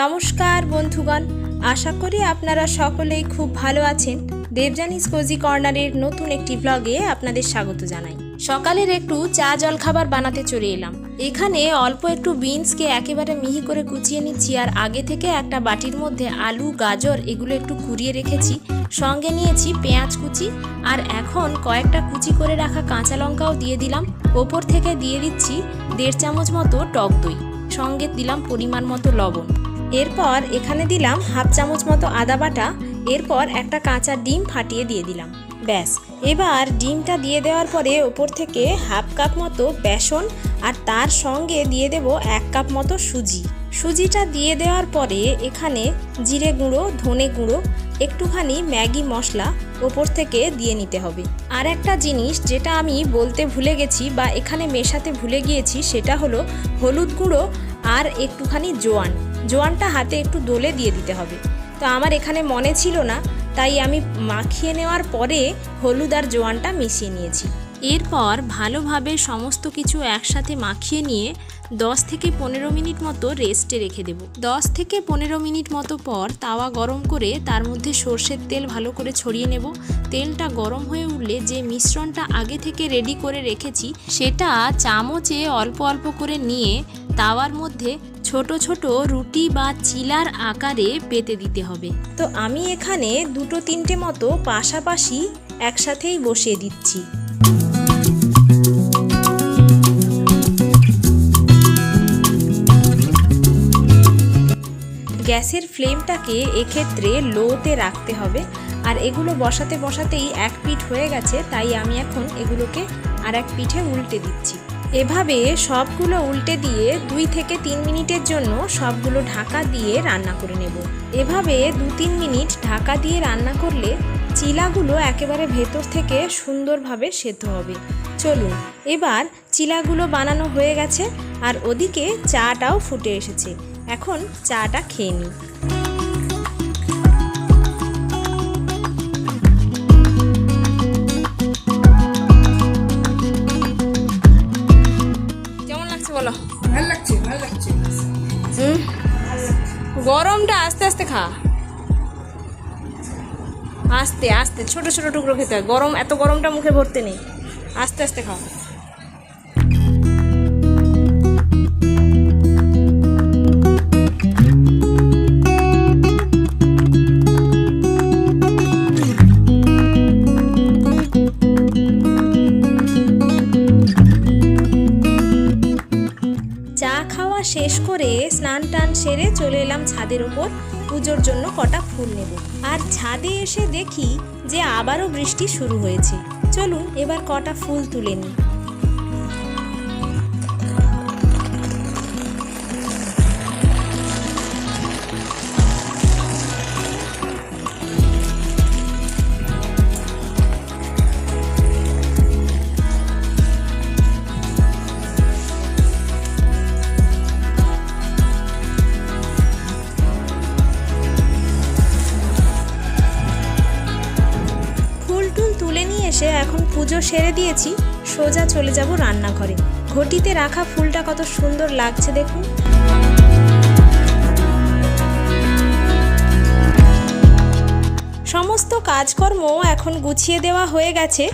নমস্কার বন্ধুগণ, আশা করি আপনারা সকলেই খুব ভালো আছেন। দেবজানিস কোজি কর্নারের নতুন একটি ব্লগে আপনাদের স্বাগত জানাই। সকালের একটু চা জল খাবার বানাতে চলে এলাম। এখানে অল্প একটু বিনসকে একেবারে মিহি করে কুচিয়ে নিচ্ছি আর আগে থেকে একটা বাটির মধ্যে আলু, গাজর এগুলো একটু কুড়িয়ে রেখেছি। সঙ্গে নিয়েছি পেঁয়াজ কুচি আর এখন কয়েকটা কুচি করে রাখা কাঁচা লঙ্কাও দিয়ে দিলাম। ওপর থেকে দিয়ে দিচ্ছি দেড় চামচ মতো টক দই। সঙ্গে দিলাম পরিমাণ মতো লবণ। এরপর এখানে দিলাম হাফ চামচ মতো আদা বাটা, এরপর একটা কাঁচা ডিম ফাটিয়ে দিয়ে দিলাম। ব্যাস। এবার ডিমটা দিয়ে দেওয়ার পরে ওপর থেকে হাফ কাপ মতো বেসন আর তার সঙ্গে দিয়ে দেব এক কাপ মতো সুজি। সুজিটা দিয়ে দেওয়ার পরে এখানে জিরে গুঁড়ো, ধনে গুঁড়ো একটুখানি ম্যাগি মশলা ওপর থেকে দিয়ে নিতে হবে। আর একটা জিনিস যেটা আমি বলতে ভুলে গেছি বা এখানে মেশাতে ভুলে গিয়েছি সেটা হলো হলুদ গুঁড়ো আর একটুখানি জোয়ান। জোয়ানটা হাতে একটু দোলে দিয়ে দিতে হবে। তো আমার এখানে মনে ছিল না, তাই আমি মাখিয়ে নেওয়ার পরে হলুদ আর জোয়ানটা মিশিয়ে নিয়েছি। এরপর ভালোভাবে সমস্ত কিছু একসাথে মাখিয়ে নিয়ে 10 থেকে পনেরো মিনিট মতো রেস্টে রেখে দেব। 10 থেকে পনেরো মিনিট মতো পর তাওয়া গরম করে তার মধ্যে সর্ষের তেল ভালো করে ছড়িয়ে নেব। তেলটা গরম হয়ে উঠলে যে মিশ্রণটা আগে থেকে রেডি করে রেখেছি সেটা চামচে অল্প অল্প করে নিয়ে তাওয়ার মধ্যে ছোট ছোট রুটি বা চিলার আকারে পেতে দিতে হবে। তো আমি এখানে দুটো তিনটে মতো পাশাপাশি একসাথেই বসিয়ে দিচ্ছি। গ্যাসের ফ্লেমটাকে এক্ষেত্রে লোতে রাখতে হবে। আর এগুলো বসাতে বসাতেই এক পিঠ হয়ে গেছে, তাই আমি এখন এগুলোকে আর এক পিঠে উল্টে দিচ্ছি। এভাবে সবগুলো উল্টে দিয়ে দুই থেকে তিন মিনিটের জন্য সবগুলো ঢাকা দিয়ে রান্না করে নেব। এভাবে দু তিন মিনিট ঢাকা দিয়ে রান্না করলে চিলাগুলো একেবারে ভেতর থেকে সুন্দরভাবে সেদ্ধ হবে। চলুন, এবার চিলাগুলো বানানো হয়ে গেছে, আর ওদিকে চাটাও ফুটে এসেছে। এখন চাটা খেয়ে নিই কেমন লাগছে বলো? ভালো লাগছে ভালো লাগছে। হুম? গরমটা আস্তে আস্তে খা। আস্তে আস্তে ছোট ছোট টুকরো খেতে হয়। গরম এত গরমটা মুখে ভরতে নেই। আস্তে আস্তে খাও। শেষ করে স্নান টান সেরে চলে এলাম ছাদের ওপর। পুজোর জন্য কটা ফুল নেব। আর ছাদে এসে দেখি যে আবারও বৃষ্টি শুরু হয়েছে। চলুন এবার কটা ফুল তুলে নিই। এখন পুজো সেরে দিয়েছি, সোজা চলে যাব রান্নাঘরে। ঘটিতে রাখা ফুলটা কত সুন্দর লাগছে দেখুন। সমস্ত কাজকর্ম এখন গুছিয়ে দেওয়া হয়ে গেছে,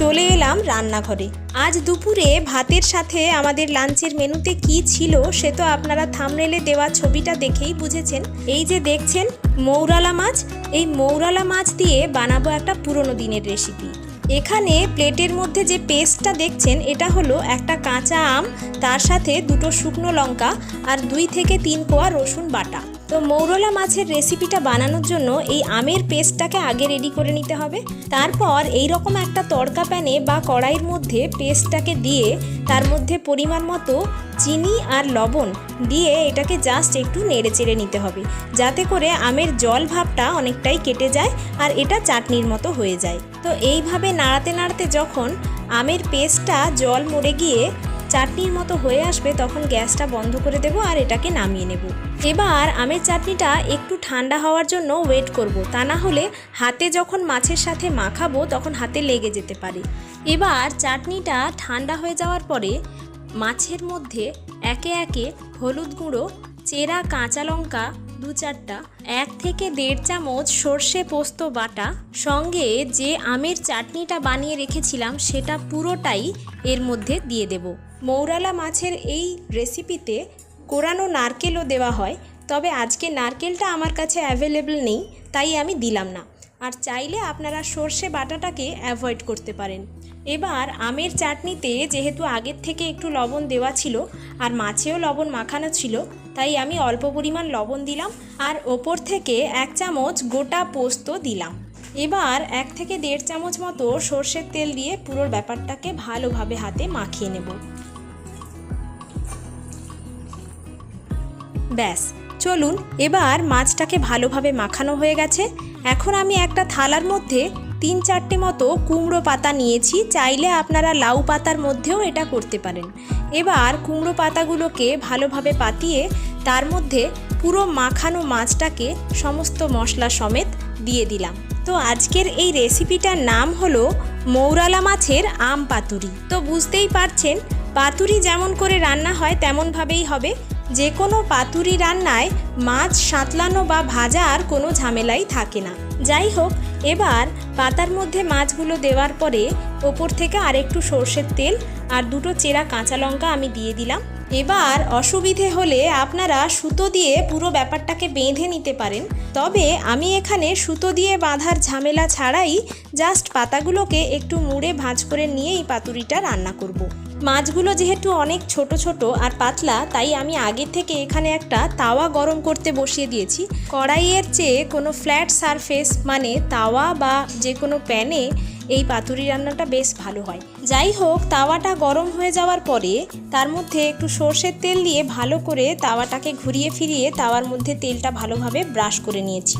চলে এলাম রান্নাঘরে। আজ দুপুরে ভাতের সাথে আমাদের লাঞ্চের মেনুতে কি ছিল সে তো আপনারা থামনেলে দেওয়া ছবিটা দেখেই বুঝেছেন। এই যে দেখছেন, মৌরালা মাছ, এই মৌরালা মাছ দিয়ে বানাবো একটা পুরনো দিনের রেসিপি এখানে প্লেটের মধ্যে যে পেস্টটা দেখছেন, এটা হলো একটা কাঁচা আম, তার সাথে দুটো শুকনো লঙ্কা আর দুই থেকে তিন কোয়া রসুন বাটা। তো মৌরলা মাছের রেসিপিটা বানানোর জন্য এই আমের পেস্টটাকে আগে রেডি করে নিতে হবে। তারপর এই রকম একটা তড়কা প্যানে বা কড়াইয়ের মধ্যে পেস্টটাকে দিয়ে তার মধ্যে পরিমাণ মতো চিনি আর লবণ দিয়ে এটাকে জাস্ট একটু নেড়ে চেড়ে নিতে হবে। যাতে করে আমের জল ভাবটা অনেকটাই কেটে যায় আর এটা চাটনির মতো হয়ে যায়। তো এইভাবে নাড়াতে নাড়াতে যখন আমের পেস্টটা জল মরে গিয়ে চাটনির মতো হয়ে আসবে, তখন গ্যাসটা বন্ধ করে দেব আর এটাকে নামিয়ে নেব। এবার আমের চাটনিটা একটু ঠান্ডা হওয়ার জন্য ওয়েট করব, তা না হলে হাতে যখন মাছের সাথে মাখাবো, তখন হাতে লেগে যেতে পারে। এবার চাটনিটা ঠান্ডা হয়ে যাওয়ার পরে মাছের মধ্যে একে একে হলুদ গুঁড়ো, চেরা, কাঁচা লঙ্কা দু চারটা এক থেকে দেড় চামচ সর্ষে পোস্ত বাটা, সঙ্গে যে আমের চাটনিটা বানিয়ে রেখেছিলাম সেটা পুরোটাই এর মধ্যে দিয়ে দেব। মৌরালা মাছের এই রেসিপিতে কোরানো নারকেলও দেওয়া হয়, তবে আজকে নারকেলটা আমার কাছে অ্যাভেলেবল নেই, তাই আমি দিলাম না। আর চাইলে আপনারা সর্ষে বাটাটাকে অ্যাভয়েড করতে পারেন। এবার আমের চাটনিতে যেহেতু আগের থেকে একটু লবণ দেওয়া ছিল, আর মাছেও লবণ মাখানো ছিল তাই আমি অল্প পরিমাণ লবণ দিলাম আর ওপর থেকে এক চামচ গোটা পোস্ত দিলাম। এবার এক থেকে দেড় চামচ মতো সর্ষের তেল দিয়ে পুরো ব্যাপারটাকে ভালোভাবে হাতে মাখিয়ে নেব। ব্যাস, চলুন, এবার মাছটাকে ভালোভাবে মাখানো হয়ে গেছে। এখন আমি একটা থালার মধ্যে তিন চারটে মতো কুমড়ো পাতা নিয়েছি, চাইলে আপনারা লাউ পাতার মধ্যেও এটা করতে পারেন। এবার কুমড়ো পাতাগুলোকে ভালোভাবে পাতিয়ে তার মধ্যে পুরো মাখানো মাছটাকে সমস্ত মশলা সমেত দিয়ে দিলাম। তো আজকের এই রেসিপিটার নাম হলো মৌরালা মাছের আম পাতুরি। তো বুঝতেই পারছেন, পাতুরি যেমন করে রান্না হয় তেমনভাবেই হবে। যে কোনো পাতুরি রান্নায় মাছ সাঁতলানো বা ভাজার কোনো ঝামেলাই থাকে না। যাই হোক এবার পাতার মধ্যে মাছগুলো দেওয়ার পরে ওপর থেকে আরেকটু সর্ষের তেল আর দুটো চেরা কাঁচা লঙ্কা আমি দিয়ে দিলাম এবার অসুবিধে হলে আপনারা সুতো দিয়ে পুরো ব্যাপারটাকে বেঁধে নিতে পারেন তবে আমি এখানে সুতো দিয়ে বাঁধার ঝামেলা ছাড়াই জাস্ট পাতাগুলোকে একটু মুড়ে ভাঁজ করে নিয়েই পাতুরিটা রান্না করব। মাছগুলো যেহেতু অনেক ছোট ছোট আর পাতলা, তাই আমি আগে থেকে এখানে একটা তাওয়া গরম করতে বসিয়ে দিয়েছি। কড়াইয়ের চেয়ে কোনো ফ্ল্যাট সারফেস মানে তাওয়া বা যে কোনো প্যানে এই পাতুরি রান্নাটা বেশ ভালো হয়। যাই হোক, তাওয়াটা গরম হয়ে যাওয়ার পরে তার মধ্যে একটু সর্ষের তেল দিয়ে ভালো করে তাওয়াটাকে ঘুরিয়ে ফিরিয়ে তাওয়ার মধ্যে তেলটা ভালোভাবে ব্রাশ করে নিয়েছি।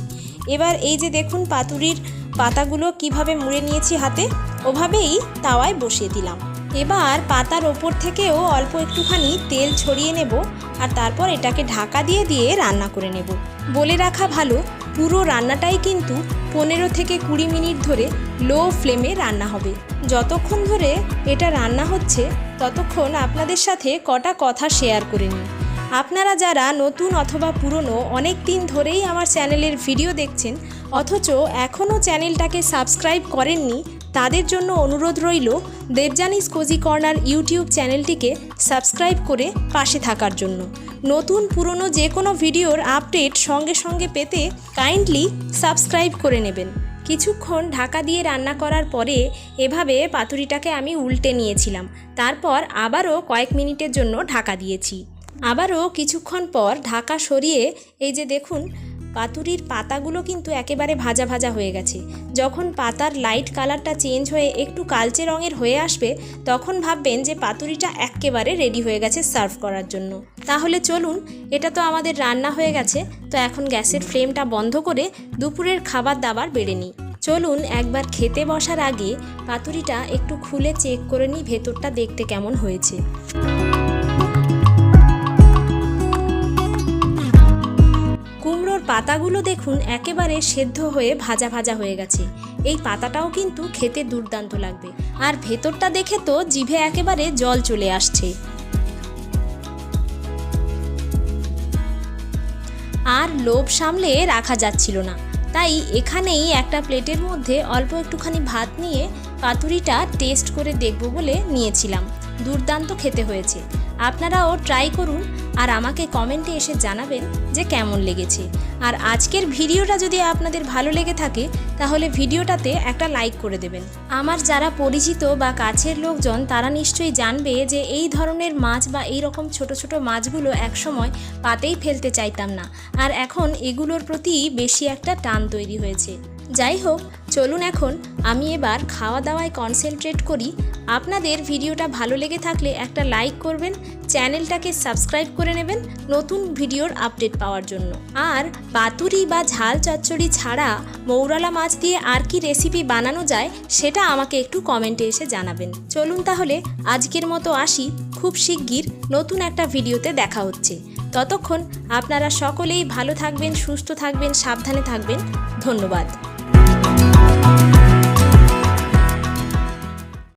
এবার এই যে দেখুন পাতুরির পাতাগুলো কীভাবে মুড়ে নিয়েছি হাতে, ওভাবেই তাওয়ায় বসিয়ে দিলাম। এবার পাতার ওপর থেকেও অল্প একটুখানি তেল ছড়িয়ে নেব আর তারপর এটাকে ঢাকা দিয়ে দিয়ে রান্না করে নেব। বলে রাখা ভালো, পুরো রান্নাটাই কিন্তু পনেরো থেকে কুড়ি মিনিট ধরে লো ফ্লেমে রান্না হবে। যতক্ষণ ধরে এটা রান্না হচ্ছে, ততক্ষণ আপনাদের সাথে কটা কথা শেয়ার করে নিই। আপনারা যারা নতুন অথবা পুরনো, অনেক দিন ধরেই আমার চ্যানেলের ভিডিও দেখছেন, অথচ এখনও চ্যানেলটাকে সাবস্ক্রাইব করেননি তাদের জন্য অনুরোধ রইল দেবজানিস কোজি কর্নার ইউটিউব চ্যানেলটিকে সাবস্ক্রাইব করে পাশে থাকার জন্য। নতুন, পুরনো যে কোনো ভিডিওর আপডেট সঙ্গে সঙ্গে পেতে কাইন্ডলি সাবস্ক্রাইব করে নেবেন। কিছুক্ষণ ঢাকা দিয়ে রান্না করার পরে এভাবে পাতুরিটাকে আমি উল্টে নিয়েছিলাম। তারপর আবারও কয়েক মিনিটের জন্য ঢাকা দিয়েছি। আবারও কিছুক্ষণ পর ঢাকা সরিয়ে এই যে দেখুন পাতুরির পাতাগুলো কিন্তু একেবারে ভাজা ভাজা হয়ে গেছে। যখন পাতার লাইট কালারটা চেঞ্জ হয়ে একটু কালচে রঙের হয়ে আসবে, তখন ভাববেন যে পাতুরিটা একেবারে রেডি হয়ে গেছে সার্ভ করার জন্য। তাহলে চলুন, এটা তো আমাদের রান্না হয়ে গেছে, তো এখন গ্যাসের ফ্লেমটা বন্ধ করে দুপুরের খাবার দাবার বেড়ে নিই। চলুন, একবার খেতে বসার আগে পাতুরিটা একটু খুলে চেক করে নিই ভেতরটা দেখতে কেমন হয়েছে। পাতাগুলো দেখুন একেবারে সেদ্ধ হয়ে ভাজা ভাজা হয়ে গেছে। এই পাতাটাও কিন্তু খেতে দুর্দান্ত লাগবে। আর ভেতরটা দেখে তো জিভে একেবারে জল চলে আসছে। আর লোভ সামলে রাখা যাচ্ছিল না। তাই এখানেই একটা প্লেটের মধ্যে অল্প একটুখানি ভাত নিয়ে পাতুরিটা টেস্ট করে দেখব বলে নিয়েছিলাম। দুর্দান্ত খেতে হয়েছে। আপনারাও ট্রাই করুন আর আমাকে কমেন্টে এসে জানাবেন যে কেমন লেগেছে। আর আজকের ভিডিওটা যদি আপনাদের ভালো লেগে থাকে, তাহলে ভিডিওটাতে একটা লাইক করে দেবেন। আমার যারা পরিচিত বা কাছের লোকজন, তারা নিশ্চয়ই জানবে যে এই ধরনের মাছ বা এই রকম ছোট ছোট মাছগুলো একসময় পাতেই ফেলতে চাইতাম না। আর এখন এগুলোর প্রতি বেশি একটা টান তৈরি হয়েছে। যাই হোক চলুন এখন আমি এবার খাওয়া দাওয়ায় কনসেন্ট্রেট করি। আপনাদের ভিডিওটা ভালো লেগে থাকলে একটা লাইক করবেন, চ্যানেলটাকে সাবস্ক্রাইব করে নেবেন নতুন ভিডিওর আপডেট পাওয়ার জন্য। আর পাতুরি বা ঝাল চচ্চড়ি ছাড়া মৌরালা মাছ দিয়ে আর কি রেসিপি বানানো যায় সেটা আমাকে একটু কমেন্টে এসে জানাবেন। চলুন তাহলে আজকের মতো আসি। খুব শিগগির নতুন একটা ভিডিওতে দেখা হচ্ছে। ততক্ষণ আপনারা সকলেই ভালো থাকবেন, সুস্থ থাকবেন, সাবধানে থাকবেন। ধন্যবাদ।